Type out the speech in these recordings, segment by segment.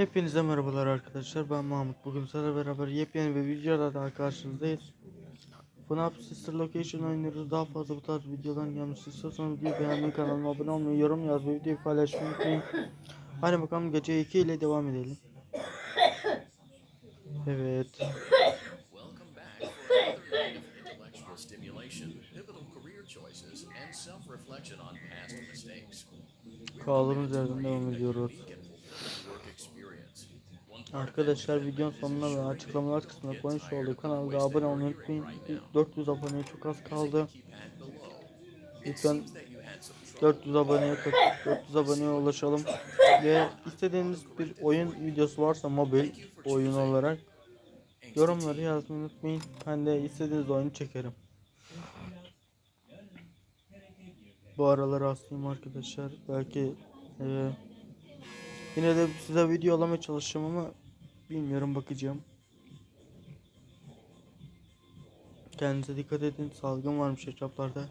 Hepinize merhabalar arkadaşlar. Ben Mahmut. Bugün sizlerle beraber yepyeni bir videoda daha karşınızdayız. FNAF Sister Location oynuyoruz. Daha fazla bu tarz videoların gelmesi istiyorsanız videoyu beğenmeyi kanalıma abone olmayı yorum yazmayı videoyu paylaşmayı unutmayın. Hadi bakalım gece 2 ile devam edelim. Evet. Welcome back for another Arkadaşlar videonun sonuna ve açıklamalar kısmına koymuş olduğu kanalda abone olmayı unutmayın 400 aboneye çok az kaldı. Lütfen That you had some trouble 400 aboneye 400 aboneye ulaşalım ve istediğiniz bir oyun videosu varsa mobil oyun olarak yorumları yazmayı unutmayın. Ben de istediğiniz oyunu çekerim. Bu aralar hastayım arkadaşlar. Belki eee, yine de size video alamaya çalışacağım ama bilmiyorum bakacağım. Kendinize dikkat edin. Salgın varmış etraflarda.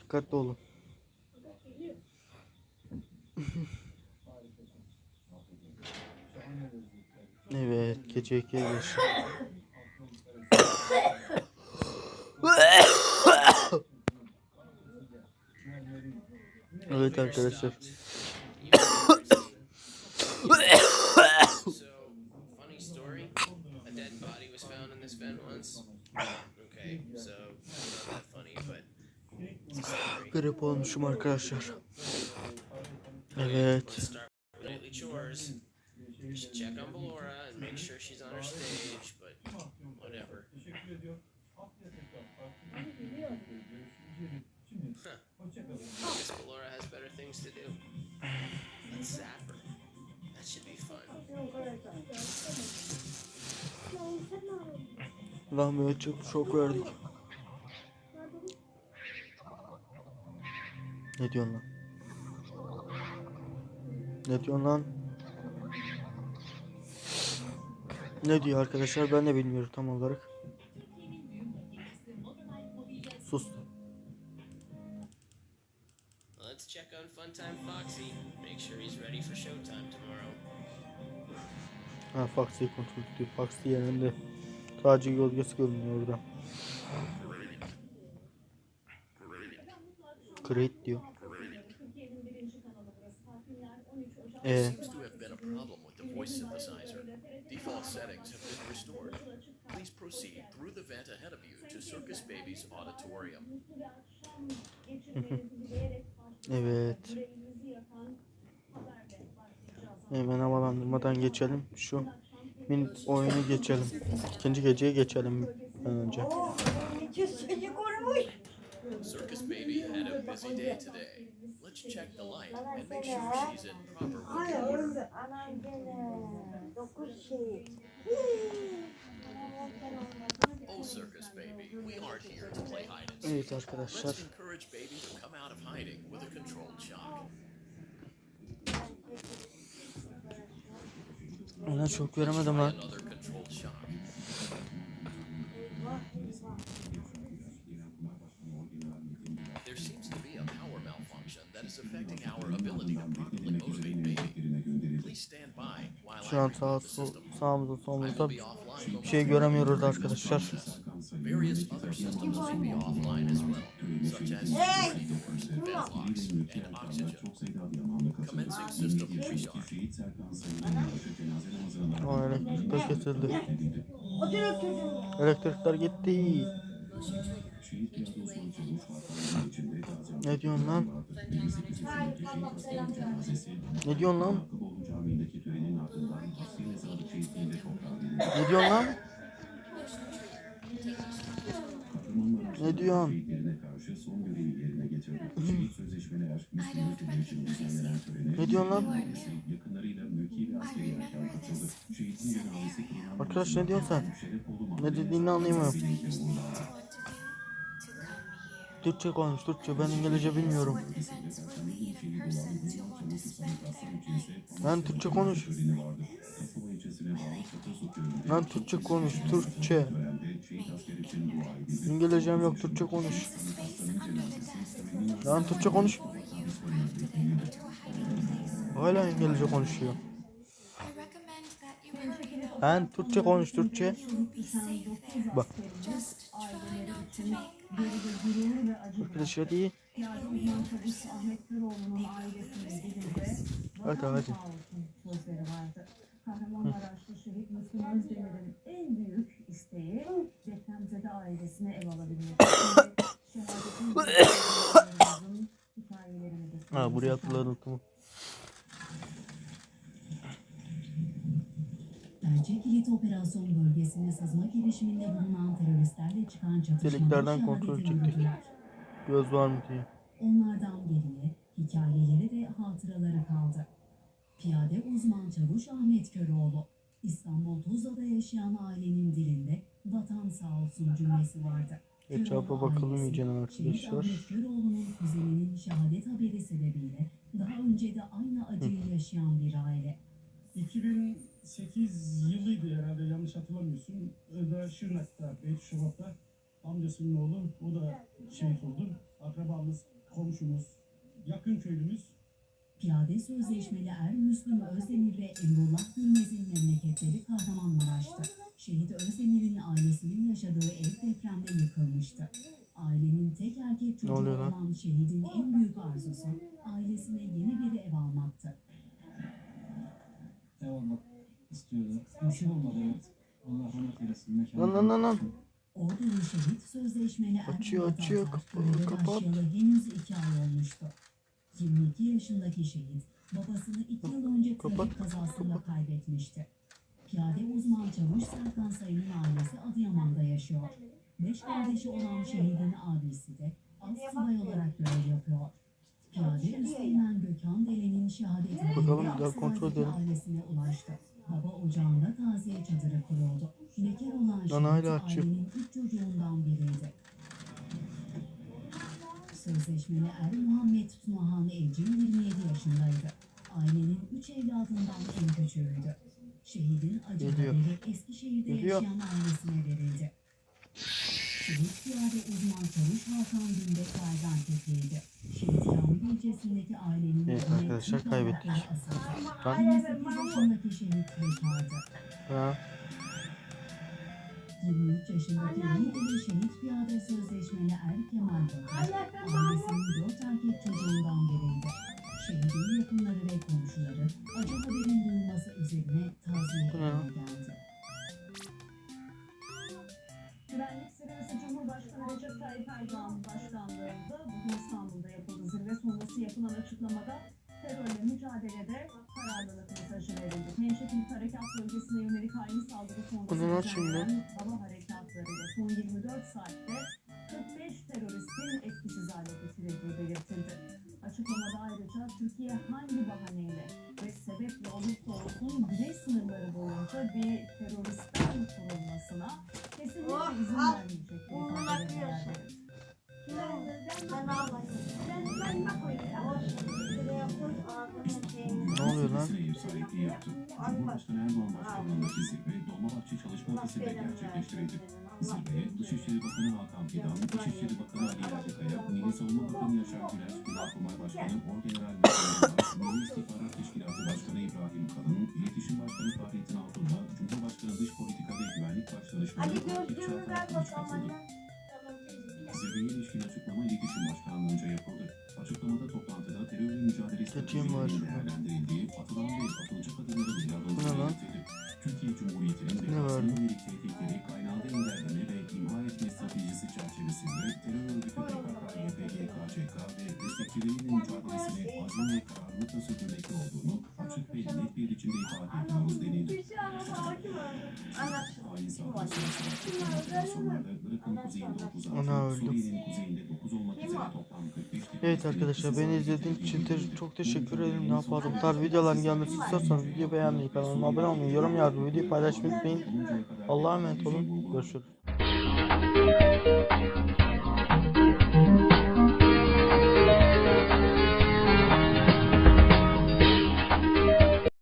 Dikkatli olun. Evet, gece 2'ye geçti. evet arkadaşlar. Her. That should be fun. Rahmiye çok şok verdik. Ne diyorsun lan? Ne diyorsun lan? Ne diyor arkadaşlar ben de bilmiyorum tam olarak. Sus. Let's check on Funtime Foxy. Make sure he's ready for showtime tomorrow. Ha Foxy'yi kontrol ediyor. Foxy yerinde. Sadece gölgesi görünüyor orada. Great diyor. Ee, auditorium. evet. Hemen havalandırmadan geçelim. Şu min oyunu geçelim. İkinci geceye geçelim önce. Çocuk olmuş. Circus Baby had a busy day today. Let's check the light and make sure she's in proper working order. şey. Oh, Circus Baby, we aren't here to play hide and seek. Evet arkadaşlar. Let's encourage Baby to come out of hiding with a controlled shock. Ona çok veremedim lan. Affecting our ability to properly motivate Baby. Please stand by while Şu I an reboot sağ the sol, system. sağımızda I solumuzda will be offline bir şey göremiyoruz arkadaşlar. Various other systems may be offline as well, such as security doors, and oxygen. Commencing system restart. O elektrikler kesildi. Elektrikler gitti. Ne diyorsun lan? Ne diyorsun lan? Ne diyorsun lan? Ne diyorsun? Ne diyorsun lan? Arkadaş ne diyorsun sen? Ne dediğini anlayamıyorum. Türkçe konuş Türkçe ben İngilizce bilmiyorum. Lan Türkçe konuş. Lan Türkçe konuş Türkçe. İngilizcem yok Türkçe konuş. Lan Türkçe konuş. Hala İngilizce konuşuyor. Ben Türkçe konuş Türkçe. Bak. Ailesinin dilinde Hadi, hadi. Kahramanmaraşlı şehit Müslüm Özdemir'in en büyük isteği depremzede ailesine ev alabilmek. Şehadetin hikayelerini de Ha buraya hatırladım. Bence kilit operasyon bölgesine sızma girişiminde bulunan teröristlerle çıkan çatışmada Deliklerden kontrol çektik. Göz var mı diye. Onlardan geriye hikayeleri ve hatıraları kaldı. Piyade uzman çavuş Ahmet Köroğlu. İstanbul Tuzla'da yaşayan ailenin dilinde vatan sağ olsun cümlesi vardı. Etrafa bakalım iyice Şehit arkadaşlar. Ahmet Köroğlu'nun kuzeninin şehadet haberi sebebiyle daha önce de aynı acıyı yaşayan bir aile. 2008 yılıydı herhalde yanlış hatırlamıyorsun. Öda Şırnak'ta, Beyt Şubat'ta amcasının oğlu, o da şehit oldu. Akrabamız, komşumuz, yakın köylümüz. Piyade sözleşmeli Er Müslüm Özdemir ve Emrullah Gülmez'in memleketleri Kahramanmaraş'tı. Şehit Özdemir'in ailesinin yaşadığı ev depremde yıkılmıştı. Ailenin tek erkek çocuğu olan şehidin en büyük arzusu ailesine yeni bir ev almaktı. Ev almak istiyordu. Nasip olmadı evet. Allah rahmet eylesin. Lan lan lan lan. Cennet olsun. Ordulu şehit sözleşmeli Er Açıyor, açıyor, göreve kapat. henüz iki ay olmuştu. 22 yaşındaki şehit babasını iki yıl önce trafik kazasında kapat. kaybetmişti. Piyade uzman çavuş Serkan Sayın'ın ailesi Adıyaman'da yaşıyor. Beş kardeşi olan şehidin abisi de subay olarak görev yapıyor. Piyade Üsteğmen Gökhan Delen'in şehadeti Bakalım, bir daha kontrol edelim. ailesine ulaştı. Baba ocağında taziye çadırı kuruldu. Bekar olan şehit açık. ailenin üç çocuğundan biriydi. Sözleşmeli er Muhammed Tunahan Evcin 27 yaşındaydı. Ailenin üç evladından en küçüğüydü. Şehidin acı Geliyor. haberi Eskişehir'de Geliyor. yaşayan ailesine verildi. Şehit piyade uzman çavuş Hakan Gündek Gaziantep'liydi. Şehit Kamil ilçesindeki ailenin Evet arkadaşlar, kaybettik. Lan. 28 yaşındaki şehit bekardı. Ha. 23 yaşındaki Niğdeli şehit piyade sözleşmeli Er Kemal Batur, ailesinin dört erkek çocuğundan biriydi. Şehidin yakınları ve komşuları acı haberin duyulması üzerine taziye geldi. Erdoğan başkanlığında bugün İstanbul'da yapıldı. Zirve sonrası yapılan açıklamada terörle mücadelede kararlılık mesajı verildi. Menşekilik Harekat Bölgesi'ne yönelik hain saldırı sonrası Bu ne lan şimdi? hava harekatlarıyla son 24 saatte 45 teröristin etkisiz hale getirildiği belirtildi. Açıklamada ayrıca Türkiye hangi bahaneyle Cumhurbaşkanı Erdoğan başkanlığındaki zirve Dolmabahçe Çalışma Ofisi'nde gerçekleştirildi. Zirveye Dışişleri Bakanı Hakan Fidan, Dışişleri Bakanı Ali Yerlikaya, Milli Savunma Bakanı Yaşar Güler, Genelkurmay Başkanı Orgeneral Müslüman Milli İstihbarat Teşkilatı Başkanı İbrahim Kalın, İletişim Başkanı Fahrettin Altun'la Cumhurbaşkanı Dış Politika ve Güvenlik Başdanışmanı Ali gözlüğümü ver bakalım. anne. Zirveye ilişkin açıklama İletişim Başkanlığı'nca yapıldı. Açıklamada toplantıda terörle mücadele stratejilerinin değerlendirildiği, atılan ve atılacak adımların alındığı belirtildi. Türkiye Cumhuriyeti'nin Ne var? devasına yönelik tehditleri kaynağında engelleme ve imha etme stratejisi çerçevesinde terör örgütü PKK, YPG, KCK ve destekçileriyle mücadelesine azim ve kararlılıkla sürdürmekte olduğunu açık ve net bir biçimde ifade ediyoruz denildi. Bir anlamadım. Anlat. Hain saldırı sırasında yapılan operasyonlarda Irak'ın kuzeyinde 9 Ana artı, öldüm. Suriye'nin kuzeyinde 9 olmak üzere toplam 45 Evet arkadaşlar beni izlediğiniz için te- çok teşekkür ederim. Daha fazla bu tarz videoların gelmesi istiyorsanız video beğenmeyi, kanalıma abone olmayı, yorum yazmayı, videoyu paylaşmayı unutmayın. Allah'a emanet olun. Görüşürüz.